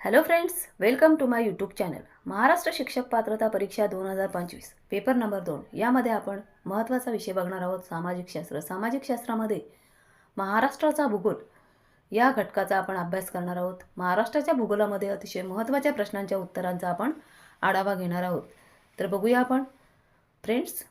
Hello friends welcome to my YouTube channel Maharashtra शिक्षक पात्रता परीक्षा दोन हजार पंचवीस. पेपर नंबर दोन. यामध्ये आपण महत्त्वाचा विषय बघणार आहोत सामाजिक शास्त्र. सामाजिक शास्त्रामध्ये महाराष्ट्राचा भूगोल या घटकाचा आपण अभ्यास करणार आहोत. महाराष्ट्राच्या भूगोलामध्ये अतिशय महत्त्वाच्या प्रश्नांच्या उत्तरांचा आपण आढावा घेणार आहोत. तर बघूया आपण. फ्रेंड्स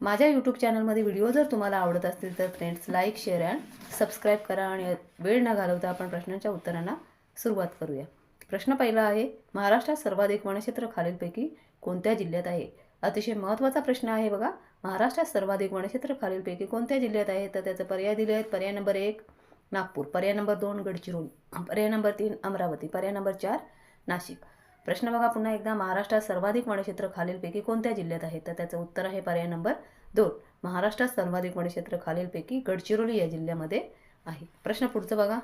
माझ्या यूट्यूब चॅनलमध्ये व्हिडिओ जर तुम्हाला आवडत असतील तर friends like share and subscribe करा आणि वेळ न घालवता आपण प्रश्नांच्या उत्तरांना सुरुवात करूया. प्रश्न पहिला आहे महाराष्ट्रात सर्वाधिक वनक्षेत्र खालीलपैकी कोणत्या जिल्ह्यात आहे? अतिशय महत्त्वाचा प्रश्न आहे बघा. महाराष्ट्रात सर्वाधिक वनक्षेत्र खालीलपैकी कोणत्या जिल्ह्यात आहे? तर त्याचे पर्याय दिले आहेत. पर्याय नंबर एक नागपूर. पर्याय नंबर दोन गडचिरोली. पर्याय नंबर तीन अमरावती. पर्याय नंबर चार नाशिक. प्रश्न बघा पुन्हा एकदा. महाराष्ट्रात सर्वाधिक वनक्षेत्र खालीलपैकी कोणत्या जिल्ह्यात आहे? तर त्याचं उत्तर आहे पर्याय नंबर दोन. महाराष्ट्रात सर्वाधिक वनक्षेत्र खालीलपैकी गडचिरोली या जिल्ह्यामध्ये आहे. प्रश्न पुढचं बघा.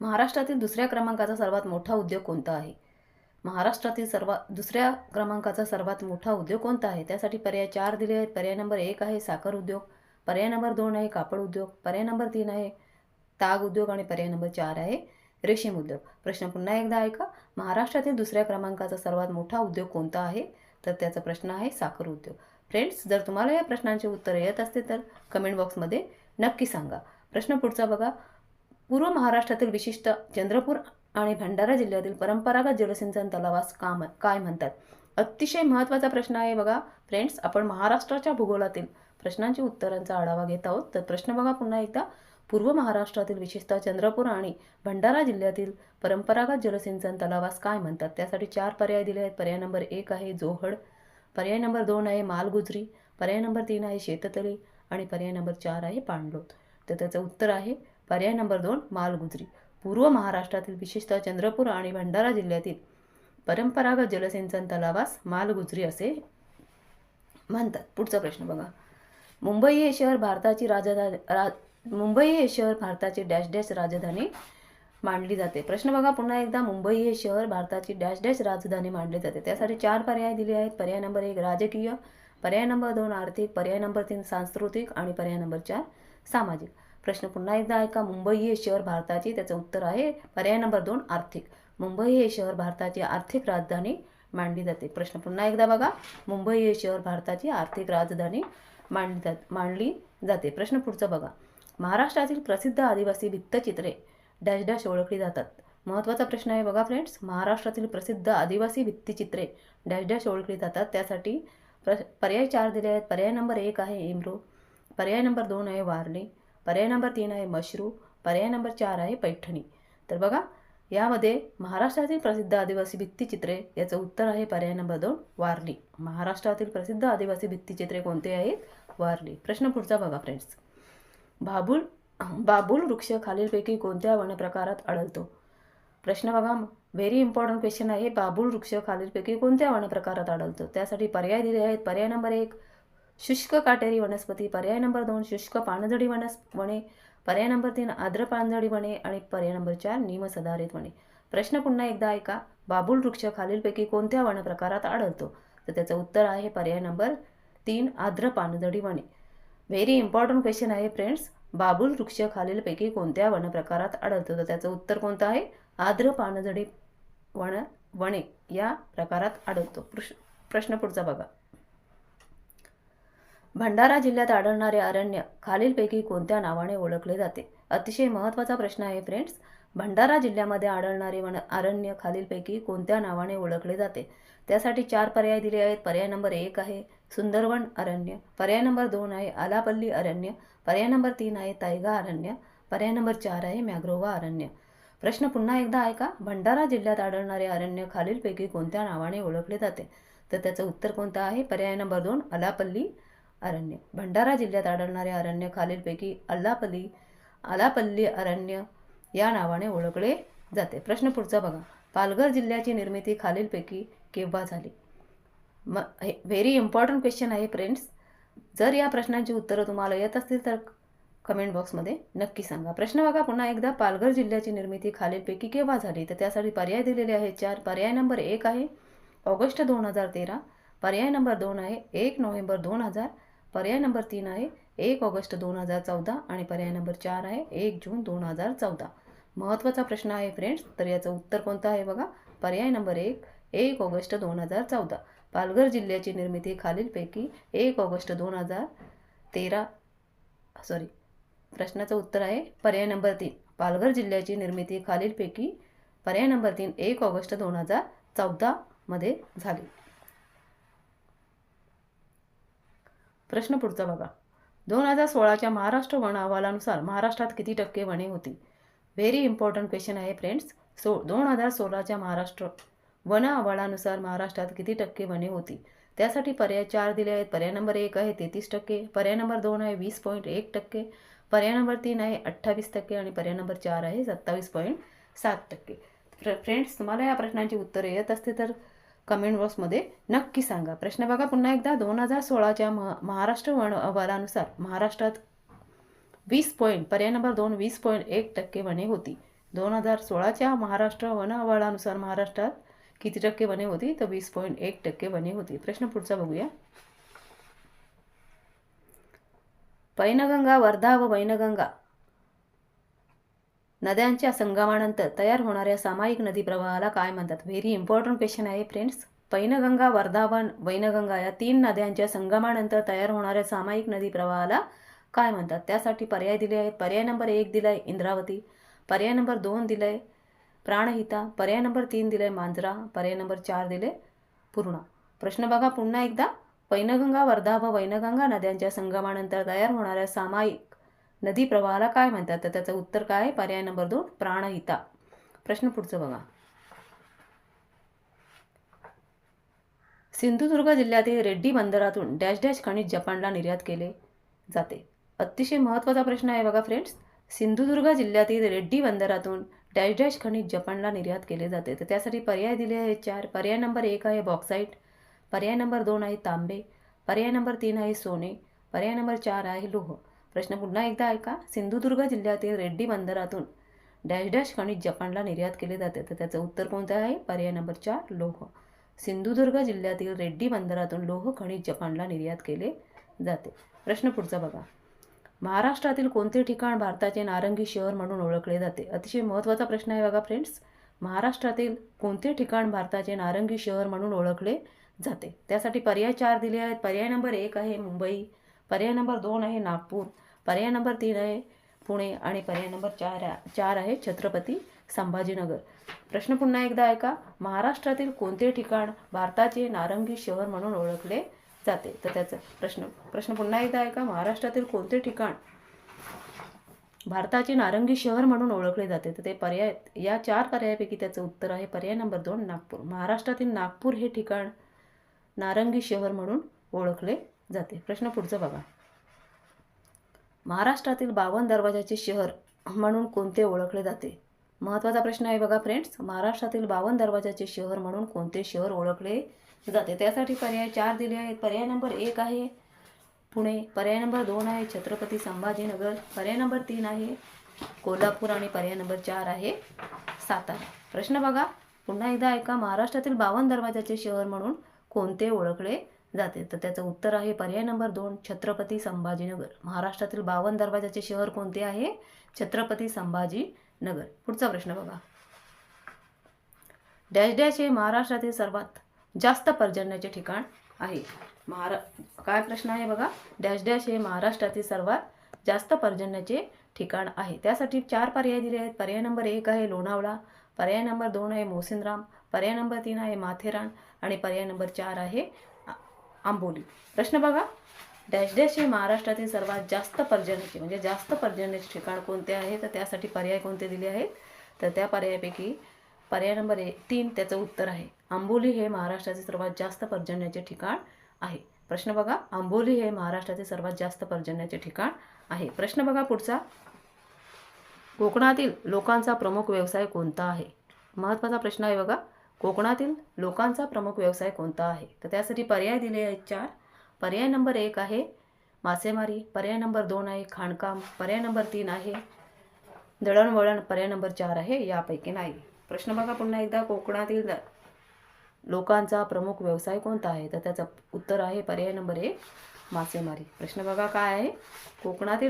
महाराष्ट्रातील दुसऱ्या क्रमांकाचा सर्वात मोठा उद्योग कोणता आहे? महाराष्ट्रातील सर्वात दुसऱ्या क्रमांकाचा सर्वात मोठा उद्योग कोणता आहे? त्यासाठी पर्याय चार दिले आहेत. पर्याय नंबर एक आहे साखर उद्योग. पर्याय नंबर दोन आहे कापड उद्योग. पर्याय नंबर तीन आहे ताग उद्योग आणि पर्याय नंबर चार आहे रेशीम उद्योग. प्रश्न पुन्हा एकदा ऐका. महाराष्ट्रातील दुसऱ्या क्रमांकाचा सर्वात मोठा उद्योग कोणता आहे? तर त्याचा प्रश्न आहे साखर उद्योग. फ्रेंड्स जर तुम्हाला या प्रश्नांचे उत्तर येत असते तर कमेंट बॉक्समध्ये नक्की सांगा. प्रश्न पुढचा बघा. पूर्व महाराष्ट्रातील विशिष्ट चंद्रपूर आणि भंडारा जिल्ह्यातील परंपरागत जलसिंचन तलावास काम काय म्हणतात? अतिशय महत्त्वाचा प्रश्न आहे बघा. फ्रेंड्स आपण महाराष्ट्राच्या भूगोलातील प्रश्नांच्या उत्तरांचा आढावा घेत आहोत. तर प्रश्न बघा पुन्हा एकदा. पूर्व महाराष्ट्रातील विशेषतः चंद्रपूर आणि भंडारा जिल्ह्यातील परंपरागत जलसिंचन तलावास काय म्हणतात? त्यासाठी चार पर्याय दिले आहेत. पर्याय नंबर एक आहे जोहड. पर्याय नंबर दोन आहे मालगुजरी. पर्याय नंबर तीन आहे शेततळी. आणि पर्याय नंबर चार आहे पाणलोट. तर त्याचं उत्तर आहे पर्याय नंबर दोन मालगुजरी. पूर्व महाराष्ट्रातील विशेषतः चंद्रपूर आणि भंडारा जिल्ह्यातील परंपरागत जलसिंचन तलावास मालगुजरी असे म्हणतात. पुढचा प्रश्न बघा. मुंबई हे शहर भारताची राजधानी रा मुंबई हे शहर भारताची डॅश डॅश राजधानी मांडली जाते. प्रश्न बघा पुन्हा एकदा. मुंबई हे शहर भारताची डॅश डॅश राजधानी मांडली जाते. त्यासाठी चार पर्याय दिले आहेत. पर्याय नंबर एक राजकीय. पर्याय नंबर दोन आर्थिक. पर्याय नंबर तीन सांस्कृतिक. आणि पर्याय नंबर चार सामाजिक. प्रश्न पुन्हा एकदा ऐका. मुंबई हे शहर भारताची त्याचं उत्तर आहे पर्याय नंबर दोन आर्थिक. मुंबई हे शहर भारताची आर्थिक राजधानी मानली जाते. प्रश्न पुन्हा एकदा बघा. मुंबई हे शहर भारताची आर्थिक राजधानी मांडली जात मांडली जाते. प्रश्न पुढचा बघा. महाराष्ट्रातील प्रसिद्ध आदिवासी भित्तचित्रे डॅश डॅश ओळखली जातात. महत्त्वाचा प्रश्न आहे बघा फ्रेंड्स. महाराष्ट्रातील प्रसिद्ध आदिवासी भित्तिचित्रे डॅश डॅश ओळखली जातात. त्यासाठी प्र पर्याय चार दिले आहेत. पर्याय नंबर एक आहे इम्रो पर्याय नंबर दोन आहे वारली. पर्याय नंबर तीन आहे मशरू पर्याय नंबर चार आहे पैठणी. तर बघा यामध्ये महाराष्ट्रातील प्रसिद्ध आदिवासी भित्तिचित्रे याचं उत्तर आहे पर्याय नंबर दोन वारली. महाराष्ट्रातील प्रसिद्ध आदिवासी भित्तिचित्रे कोणते आहेत? वारली. प्रश्न पुढचा बघा फ्रेंड्स बाबुल बाबुल वृक्ष खालीलपैकी कोणत्या वनप्रकारात आढळतो? प्रश्न बघा व्हेरी इम्पॉर्टंट क्वेश्चन आहे. बाबुल वृक्ष खालीलपैकी कोणत्या वनप्रकारात आढळतो? त्यासाठी पर्याय दिले आहेत. पर्याय नंबर एक शुष्क काटेरी वनस्पती पर्याय नंबर दोन शुष्क पानझडी वनस वने पर्याय नंबर तीन आर्द्र पानझडी वने आणि पर्याय नंबर चार निमसधारित वने प्रश्न पुन्हा एकदा ऐका बाबुल वृक्ष खालीलपैकी कोणत्या वनप्रकारात आढळतो तर त्याचं उत्तर आहे पर्याय नंबर तीन आर्द्र पानझडी वने व्हेरी इम्पॉर्टंट क्वेश्चन आहे फ्रेंड्स बाबुल वृक्ष खालीलपैकी कोणत्या वनप्रकारात आढळतो तर त्याचं उत्तर कोणतं आहे आर्द्र पानझडी वन वने या प्रकारात आढळतो प्रश्न पुढचा बघा भंडारा जिल्ह्यात आढळणारे अरण्य खालीलपैकी कोणत्या नावाने ओळखले जाते? अतिशय महत्त्वाचा प्रश्न आहे फ्रेंड्स भंडारा जिल्ह्यामध्ये आढळणारे वन अरण्य खालीलपैकी कोणत्या नावाने ओळखले जाते? त्यासाठी चार पर्याय दिले आहेत. पर्याय नंबर एक आहे सुंदरवन अरण्य. पर्याय नंबर दोन आहे आलापल्ली अरण्य. पर्याय नंबर तीन आहे तायगा अरण्य. पर्याय नंबर चार आहे मॅग्रोवा अरण्य. प्रश्न पुन्हा एकदा ऐका. भंडारा जिल्ह्यात आढळणारे अरण्य खालीलपैकी कोणत्या नावाने ओळखले जाते? तर त्याचं उत्तर कोणतं आहे? पर्याय नंबर दोन अलापल्ली अरण्य. भंडारा जिल्ह्यात आढळणारे अरण्य खालीलपैकी अल्लापल्ली आलापल्ली अरण्य या नावाने ओळखले जाते. प्रश्न पुढचा बघा. पालघर जिल्ह्याची निर्मिती खालीलपैकी केव्हा झाली? म हे व्हेरी इम्पॉर्टंट क्वेश्चन आहे फ्रेंड्स जर या प्रश्नांची उत्तरं तुम्हाला येत असतील तर कमेंट बॉक्समध्ये नक्की सांगा. प्रश्न बघा पुन्हा एकदा. पालघर जिल्ह्याची निर्मिती खालीलपैकी केव्हा झाली? तर त्यासाठी पर्याय दिलेले आहेत चार. पर्याय नंबर एक आहे ऑगस्ट दोन हजार तेरा. पर्याय नंबर दोन आहे एक नोव्हेंबर दोन हजार पर्याय नंबर तीन आहे. एक ऑगस्ट दोन हजार चौदा आणि पर्याय नंबर चार आहे. एक जून दोन हजार चौदा. महत्त्वाचा प्रश्न आहे फ्रेंड्स तर याचं उत्तर कोणतं आहे बघा? पर्याय नंबर एक एक ऑगस्ट दोन हजार चौदा. पालघर जिल्ह्याची निर्मिती खालीलपैकी एक ऑगस्ट दोन हजार तेरा. सॉरी प्रश्नाचं उत्तर आहे पर्याय नंबर तीन. पालघर जिल्ह्याची निर्मिती खालीलपैकी पर्याय नंबर तीन एक ऑगस्ट दोन हजार चौदामध्ये झाली. प्रश्न पुढचा बघा. दोन हजार सोळाच्या महाराष्ट्र वन अहवालानुसार महाराष्ट्रात किती टक्के वने होती? व्हेरी इम्पॉर्टंट क्वेश्चन आहे फ्रेंड्स सो दोन हजार सोळाच्या महाराष्ट्र वन अहवालानुसार महाराष्ट्रात किती टक्के वने होती? त्यासाठी पर्याय चार दिले आहेत. पर्याय नंबर एक आहे तेहतीस टक्के. पर्याय नंबर दोन आहे वीस पॉईंट एक टक्के. पर्याय नंबर तीन आहे अठ्ठावीस टक्के. आणि पर्याय नंबर चार आहे सत्तावीस पॉईंट सात टक्के. फ्र फ्रेंड्स तुम्हाला या प्रश्नांची उत्तरं येत असते तर कमेंट बॉक्समध्ये नक्की सांगा. प्रश्न बघा पुन्हा एकदा. दोन हजार सोळाच्या महा महाराष्ट्र वन अहवालानुसार महाराष्ट्रात वीस पॉईंट पर्याय नंबर दोन वीस पॉईंट एक टक्के वने होती. दोन हजार सोळाच्या महाराष्ट्र वन अहवालानुसार महाराष्ट्रात किती टक्के वने होती? तर वीस पॉईंट एक टक्के वने होती. प्रश्न पुढचा बघूया. पैनगंगा वर्धा व वैनगंगा. नद्यांच्या संगमानंतर तयार होणाऱ्या सामायिक नदी प्रवाहाला काय म्हणतात? व्हेरी इम्पॉर्टंट क्वेश्चन आहे फ्रेंड्स पैनगंगा वर्धावन वैनगंगा या तीन नद्यांच्या संगमानंतर तयार होणाऱ्या सामायिक नदी प्रवाहाला काय म्हणतात? त्यासाठी पर्याय दिले आहेत. पर्याय नंबर एक दिलाय इंद्रावती. पर्याय नंबर दोन दिलाय प्राणहिता. पर्याय नंबर तीन दिलाय मांजरा. पर्याय नंबर चार दिले पूर्णा. प्रश्न बघा पुन्हा एकदा. पैनगंगा वर्धा व वैनगंगा नद्यांच्या संगमानंतर तयार होणाऱ्या सामायिक नदी प्रवाहाला काय म्हणतात? तर त्याचं उत्तर काय? आहे पर्याय नंबर दोन प्राणहिता. प्रश्न पुढचं बघा. सिंधुदुर्ग जिल्ह्यातील रेड्डी बंदरातून डॅश डॅश खनिज जपानला निर्यात केले जाते. अतिशय महत्त्वाचा प्रश्न आहे बघा फ्रेंड्स सिंधुदुर्ग जिल्ह्यातील रेड्डी बंदरातून डॅश डॅश खनिज जपानला निर्यात केले जाते. तर त्यासाठी पर्याय दिले आहेत चार. पर्याय नंबर एक आहे बॉक्साईट पर्याय नंबर दोन आहे तांबे. पर्याय नंबर तीन आहे सोने. पर्याय नंबर चार आहे लोह. प्रश्न पुन्हा एकदा ऐका. सिंधुदुर्ग जिल्ह्यातील रेड्डी बंदरातून डॅश डॅश खनिज जपानला निर्यात केले जाते. तर त्याचं उत्तर कोणतं आहे? पर्याय नंबर चार लोह. सिंधुदुर्ग जिल्ह्यातील रेड्डी बंदरातून लोह खनिज जपानला निर्यात केले जाते. प्रश्न पुढचा बघा. महाराष्ट्रातील कोणते ठिकाण भारताचे नारंगी शहर म्हणून ओळखले जाते? अतिशय महत्त्वाचा प्रश्न आहे बघा फ्रेंड्स. महाराष्ट्रातील कोणते ठिकाण भारताचे नारंगी शहर म्हणून ओळखले जाते? त्यासाठी पर्याय चार दिले आहेत. पर्याय नंबर एक आहे मुंबई. पर्याय नंबर दोन आहे नागपूर. पर्याय नंबर तीन आहे पुणे आणि पर्याय नंबर चार चार आहे छत्रपती संभाजीनगर. प्रश्न पुन्हा एकदा ऐका. महाराष्ट्रातील कोणते ठिकाण भारताचे नारंगी शहर म्हणून ओळखले जाते? तर त्याचं प्रश्न प्रश्न पुन्हा एकदा ऐका. महाराष्ट्रातील कोणते ठिकाण भारताचे नारंगी शहर म्हणून ओळखले जाते? तर ते पर्याय या चार पर्यायापैकी त्याचं उत्तर आहे पर्याय नंबर दोन नागपूर. महाराष्ट्रातील नागपूर हे ठिकाण नारंगी शहर म्हणून ओळखले जाते. प्रश्न पुढचा बघा. महाराष्ट्रातील बावन दरवाजाचे शहर म्हणून कोणते ओळखले जाते? महत्त्वाचा प्रश्न आहे बघा फ्रेंड्स महाराष्ट्रातील बावन दरवाजाचे शहर म्हणून कोणते शहर ओळखले जाते? त्यासाठी पर्याय चार दिले आहेत. पर्याय नंबर एक आहे पुणे. पर्याय नंबर दोन आहे छत्रपती संभाजीनगर. पर्याय नंबर तीन आहे कोल्हापूर आणि पर्याय नंबर चार आहे सातारा. प्रश्न बघा. पुन्हा एकदा ऐका. महाराष्ट्रातील बावन दरवाजाचे शहर म्हणून कोणते ओळखले जाते. तर त्याचं उत्तर आहे पर्याय नंबर दोन छत्रपती संभाजीनगर. महाराष्ट्रातील बावन दरवाजाचे शहर कोणते आहे? छत्रपती संभाजीनगर. पुढचा प्रश्न बघा. डॅश डॅश हे महाराष्ट्रातील सर्वात जास्त पर्जन्याचे ठिकाण आहे. महारा काय प्रश्न आहे बघा? डॅश डॅश हे महाराष्ट्रातील सर्वात जास्त पर्जन्याचे ठिकाण आहे. त्यासाठी चार पर्याय दिले आहेत. पर्याय नंबर एक आहे लोणावळा. पर्याय नंबर दोन आहे मोसिनराम. पर्याय नंबर तीन आहे माथेरान. आणि पर्याय नंबर चार आहे आंबोली. प्रश्न बघा. डॅश डॅश हे महाराष्ट्रातील सर्वात जास्त पर्जन्याचे म्हणजे जास्त पर्जन्याचे ठिकाण कोणते आहे? तर त्यासाठी पर्याय कोणते दिले आहेत? तर त्या पर्यायापैकी पर्याय नंबर ए तीन त्याचं उत्तर आहे. आंबोली हे महाराष्ट्राचे सर्वात जास्त पर्जन्याचे ठिकाण आहे. प्रश्न बघा. आंबोली हे महाराष्ट्राचे सर्वात जास्त पर्जन्याचे ठिकाण आहे. प्रश्न बघा पुढचा. कोकणातील लोकांचा प्रमुख व्यवसाय कोणता आहे? महत्त्वाचा प्रश्न आहे बघा. कोकणातील लोकांचा प्रमुख व्यवसाय कोणता आहे? तर त्यासाठी पर्याय दिले आहेत चार. पर्याय नंबर एक आहे मासेमारी. पर्याय नंबर दोन आहे खाणकाम. पर्याय नंबर तीन आहे दळणवळण. पर्याय नंबर चार आहे यापैकी नाही. प्रश्न बघा पुन्हा एकदा. कोकणातील लोकांचा प्रमुख व्यवसाय कोणता आहे? तर त्याचं उत्तर आहे पर्याय नंबर एक मासेमारी. प्रश्न बघा काय आहे? कोकणातील